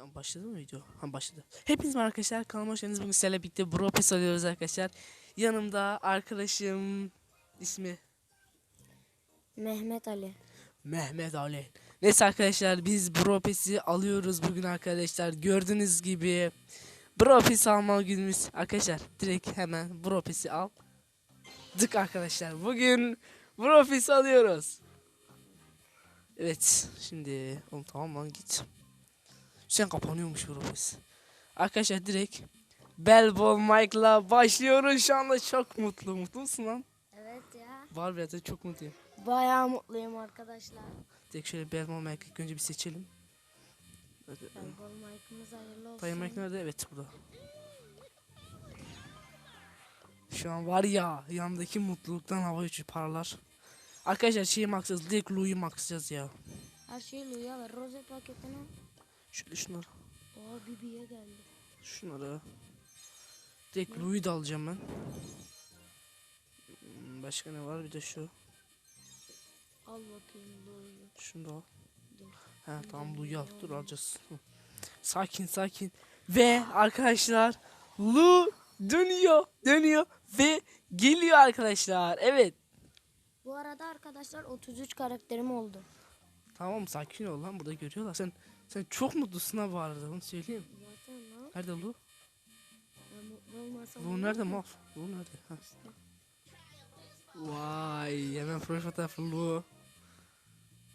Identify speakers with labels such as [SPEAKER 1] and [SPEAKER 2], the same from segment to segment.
[SPEAKER 1] Başladı mı video? Ha başladı. Hepiniz merhaba arkadaşlar. Kanalıma hoş geldiniz. Bugün sizlerle birlikte Bro Pass alıyoruz arkadaşlar. Yanımda arkadaşım ismi
[SPEAKER 2] Mehmet Ali.
[SPEAKER 1] Mehmet Ali. Neyse arkadaşlar biz Bro Pass'i alıyoruz bugün arkadaşlar. Gördüğünüz gibi Bro Pass alma günümüz. Arkadaşlar direkt hemen Bro Pass'i al. Dık arkadaşlar. Bugün Bro Pass'i alıyoruz. Evet. Şimdi oğlum tamam lan git. Sen kapanıyormuş Pass. Arkadaşlar direkt Bellball Mike'la başlıyoruz. Şu anda çok mutlu. Mutlu musun lan?
[SPEAKER 2] Evet ya.
[SPEAKER 1] Var biraz da çok mutluyum.
[SPEAKER 2] Bayağı mutluyum arkadaşlar.
[SPEAKER 1] Direkt şöyle Bellball Mike'ı önce bir seçelim. Hadi.
[SPEAKER 2] Bol Mike'ımız hayırlı olsun.
[SPEAKER 1] Dayı Mike nerede? Evet burada. Şu an var ya yanındaki mutluluktan hava uçuyor paralar. Arkadaşlar şeyi maksız direkt Lou'yu maksayacağız ya.
[SPEAKER 2] Her şeyi Luya ver. Rose paketine.
[SPEAKER 1] Şöyle şunları.
[SPEAKER 2] Aa Bibi'ye geldi.
[SPEAKER 1] Şunları. Direkt Lou'yu da alacağım ben. Hmm, Başka ne var? Bir de şu.
[SPEAKER 2] Al bakayım Lu'yu.
[SPEAKER 1] Şunu da al.
[SPEAKER 2] Dur.
[SPEAKER 1] He tamam Lou'yu al. Dur alacağız. Sakin sakin. Ve arkadaşlar Lu dönüyor. Dönüyor. Ve geliyor arkadaşlar. Evet.
[SPEAKER 2] Bu arada arkadaşlar 33 karakterim oldu.
[SPEAKER 1] Tamam sakin ol lan burada görüyorlar. Sen sen çok mutlusun ha bu arada onu söyleyeyim. Nerede Lu? Lu nerede mal? Lu nerede? Ha. Vay hemen profil fotoğrafı Lu.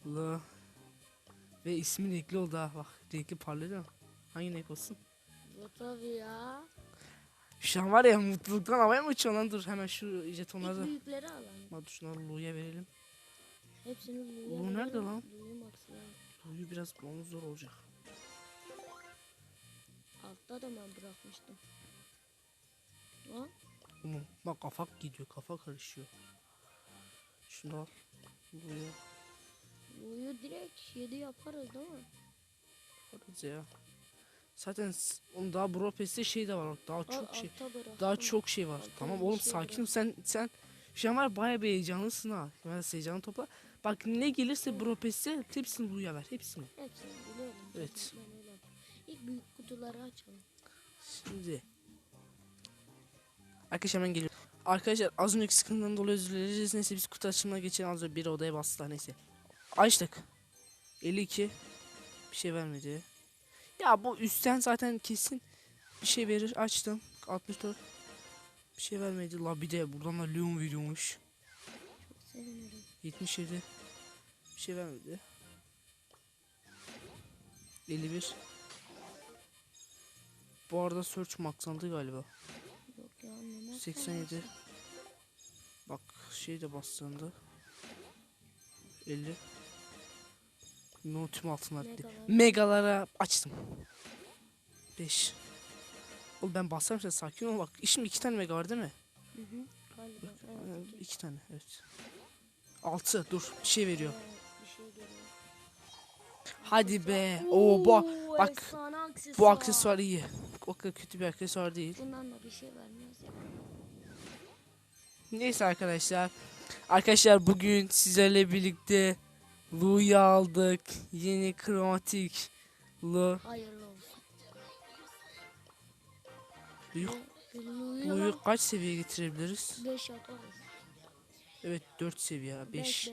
[SPEAKER 1] Lu. Ve ismi renkli oldu ha bak renkli parlıyor? Hangi renk olsun?
[SPEAKER 2] Bu tabii ya.
[SPEAKER 1] Şu an var ya mutluluktan havaya mı uçuyor lan dur hemen şu
[SPEAKER 2] İlk
[SPEAKER 1] jetonları da.
[SPEAKER 2] büyükleri alalım.
[SPEAKER 1] Hadi şunları Lu'ya verelim.
[SPEAKER 2] Hepsini Lu'ya
[SPEAKER 1] Lu nerede lan?
[SPEAKER 2] Lu'yu maxlayalım.
[SPEAKER 1] Lu'yu biraz bulmamız zor olacak.
[SPEAKER 2] Altta da ben bırakmıştım. Lan.
[SPEAKER 1] Oğlum bak kafa gidiyor kafa karışıyor. Şunu al. Lu'ya.
[SPEAKER 2] Lu'yu direkt 7 yaparız değil mi?
[SPEAKER 1] Yaparız ya. Zaten onun daha Bro Pass'te şey de var daha
[SPEAKER 2] Al,
[SPEAKER 1] çok şey.
[SPEAKER 2] altta bıraktım.
[SPEAKER 1] Daha çok şey var.
[SPEAKER 2] Altta
[SPEAKER 1] tamam oğlum
[SPEAKER 2] şey
[SPEAKER 1] sakin ol
[SPEAKER 2] bırak.
[SPEAKER 1] sen sen şu an var bayağı bir heyecanlısın ha. Ben heyecanı topla. Bak ne gelirse Bro Pass'te hepsini Lu'ya ver hepsini.
[SPEAKER 2] Hepsini biliyorum.
[SPEAKER 1] Evet.
[SPEAKER 2] Ben öyle. İlk büyük kutuları açalım.
[SPEAKER 1] Şimdi. Arkadaşlar hemen geliyorum. Arkadaşlar az önceki sıkıntıdan dolayı özür dileriz. Neyse biz kutu açılımına geçen az önce bir odaya bastılar neyse. Açtık. 52. Bir şey vermedi. Ya bu üstten zaten kesin bir şey verir. Açtım. 64. Bir şey vermedi. La bir de buradan da Leon veriyormuş.
[SPEAKER 2] Çok sevinirim.
[SPEAKER 1] 77. Bir şey vermedi. 51. Bu arada search maxlandı galiba.
[SPEAKER 2] Yok ya neler
[SPEAKER 1] 87. Bak şey de bastığında 50. Notum altına attı.
[SPEAKER 2] Megalar.
[SPEAKER 1] Megalara açtım. 5. Oğlum ben bassam sen sakin ol bak. İşim iki tane mega var değil mi?
[SPEAKER 2] Hı hı. Galiba. Evet. iki
[SPEAKER 1] tane evet. 6 dur bir şey veriyor.
[SPEAKER 2] Evet, bir şey geliyor.
[SPEAKER 1] Hadi be. Oo bu bak
[SPEAKER 2] aksesuar.
[SPEAKER 1] bu aksesuar iyi. O kadar kötü bir aksesuar değil.
[SPEAKER 2] Bundan da bir şey vermez ya.
[SPEAKER 1] Neyse arkadaşlar. Arkadaşlar bugün sizlerle birlikte Lu'yu aldık. Yeni kromatik Lu.
[SPEAKER 2] Hayırlı olsun.
[SPEAKER 1] Lu'yu, kaç seviye getirebiliriz?
[SPEAKER 2] 5 yaparız.
[SPEAKER 1] Evet 4 seviye. 5.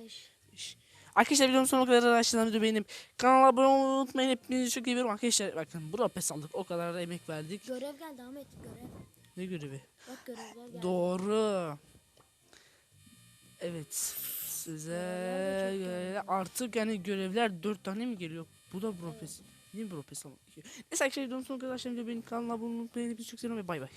[SPEAKER 2] 5.
[SPEAKER 1] Arkadaşlar videomun sonuna kadar araştırdan videoyu beğenip kanala abone olmayı unutmayın. Hepinizi çok seviyorum arkadaşlar. Bakın bura pes aldık. O kadar da emek verdik.
[SPEAKER 2] Görev geldi Ahmet görev.
[SPEAKER 1] Ne görevi?
[SPEAKER 2] Bak görevler geldi.
[SPEAKER 1] Doğru. Evet. Size
[SPEAKER 2] Görevler
[SPEAKER 1] artık yani görevler 4 tane mi geliyor? Bu da Bropes. Niye Bropes almak? Neyse arkadaşlar videonun sonuna kadar arkadaşlar benim kanalıma abone olmayı unutmayın. Hepinizi çok seviyorum ve bay bay.